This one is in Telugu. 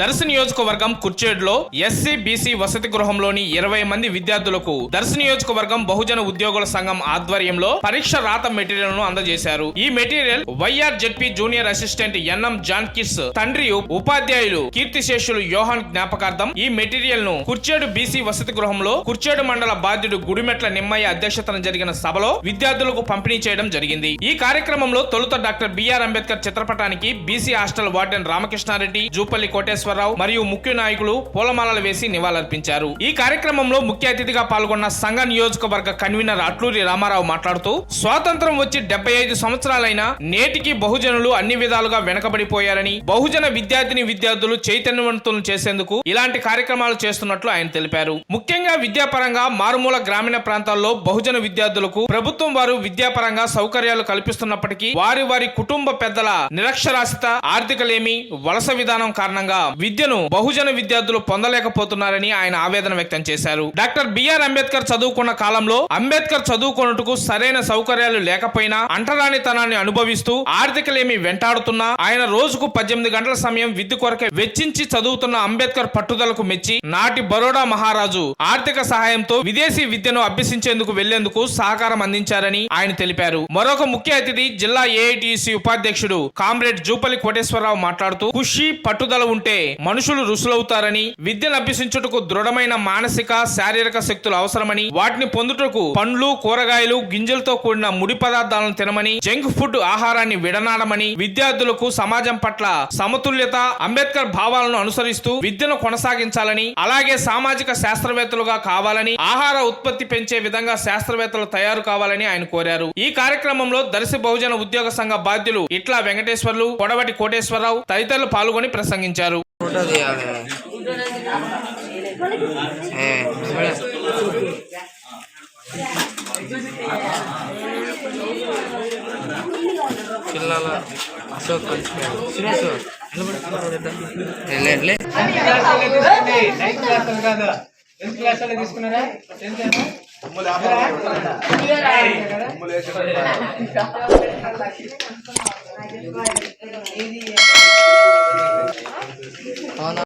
దర్శ నియోజకవర్గం కుర్చేడ్లో ఎస్సీ బీసీ వసతి గృహంలోని ఇరవై మంది విద్యార్థులకు దర్శ నియోజకవర్గం బహుజన ఉద్యోగుల సంఘం ఆధ్వర్యంలో పరీక్ష రాత మెటీరియల్ను అందజేశారు. ఈ material YR ZP junior assistant NM జాన్కిస్ తండ్రి ఉపాధ్యాయులు కీర్తిశేషులు యోహాన్ జ్ఞాపకార్థం ఈ మెటీరియల్ను కుర్చేడు బీసీ వసతి గృహంలో కుర్చేడు మండల బాధ్యుడు గుడిమెట్ల నిమ్మయ్య అధ్యక్షతన జరిగిన సభలో విద్యార్థులకు పంపిణీ చేయడం జరిగింది. ఈ కార్యక్రమంలో తొలుత డాక్టర్ బిఆర్ అంబేద్కర్ చిత్రపటానికి BC hostel warden Ramakrishnareddy Jupalli Koteswara Nageswararao మరియు ముఖ్య నాయకులు పూలమాలలు వేసి నివాళులర్పించారు. ఈ కార్యక్రమంలో ముఖ్య అతిథిగా పాల్గొన్న సంఘ నియోజకవర్గ కన్వీనర్ అట్లూరి రామారావు మాట్లాడుతూ స్వాతంత్రం వచ్చి డెబ్బై ఐదు సంవత్సరాలైనా నేటికి బహుజనులు అన్ని విధాలుగా వెనకబడిపోయారని బహుజన విద్యార్థిని విద్యార్థులు చైతన్యవంతులను చేసేందుకు ఇలాంటి కార్యక్రమాలు చేస్తున్నట్లు ఆయన తెలిపారు. ముఖ్యంగా విద్యాపరంగా మారుమూల గ్రామీణ ప్రాంతాల్లో బహుజన విద్యార్థులకు ప్రభుత్వం వారు విద్యాపరంగా సౌకర్యాలు కల్పిస్తున్నప్పటికీ వారి వారి కుటుంబ పెద్దల నిరక్షరాస్యత ఆర్థికలేమి వలస విధానం కారణంగా విద్యను బహుజన విద్యార్థులు పొందలేకపోతున్నారని ఆయన ఆవేదన వ్యక్తం చేశారు. డాక్టర్ బిఆర్ అంబేద్కర్ చదువుకున్న కాలంలో అంబేద్కర్ చదువుకొనుటకు సరైన సౌకర్యాలు లేకపోయినా అంటరానితనాన్ని అనుభవిస్తూ ఆర్థికలేమి వెంటాడుతున్నా ఆయన రోజుకు పద్దెనిమిది గంటల సమయం విద్య కొరకే వెచ్చించి చదువుతున్న అంబేద్కర్ పట్టుదలకు మెచ్చి నాటి బరోడా మహారాజు ఆర్థిక సహాయంతో విదేశీ విద్యను అభ్యసించేందుకు వెళ్ళేందుకు సహకారం అందించారని ఆయన తెలిపారు. మరొక ముఖ్య అతిథి జిల్లా ఏఐటిసి ఉపాధ్యక్షుడు కామ్రేడ్ జూపల్లి కోటేశ్వరరావు మాట్లాడుతూ కృషి పట్టుదల ఉంటే మనుషులు రుసులవుతారని విద్యను అభ్యసించుటకు దృఢమైన మానసిక శారీరక శక్తులు అవసరమని వాటిని పొందుటకు పండ్లు కూరగాయలు గింజలతో కూడిన ముడి పదార్థాలను తినమని జంక్ ఫుడ్ ఆహారాన్ని విడనాడమని విద్యార్థులకు సమాజం పట్ల సమతుల్యత అంబేద్కర్ భావాలను అనుసరిస్తూ విద్యను కొనసాగించాలని అలాగే సామాజిక శాస్త్రవేత్తలుగా కావాలని ఆహార ఉత్పత్తి పెంచే విధంగా శాస్త్రవేత్తలు తయారు కావాలని ఆయన కోరారు. ఈ కార్యక్రమంలో దర్శి బహుజన ఉద్యోగ సంఘ బాధ్యులు ఇట్లా వెంకటేశ్వర్లు కొడవటి కోటేశ్వరరావు తదితరులు పాల్గొని ప్రసంగించారు. ఫోటో తీయాలి ఏ, చూడు. పిల్లల అశోక్ పంచిపోయాడు సురేష్ లే, あの。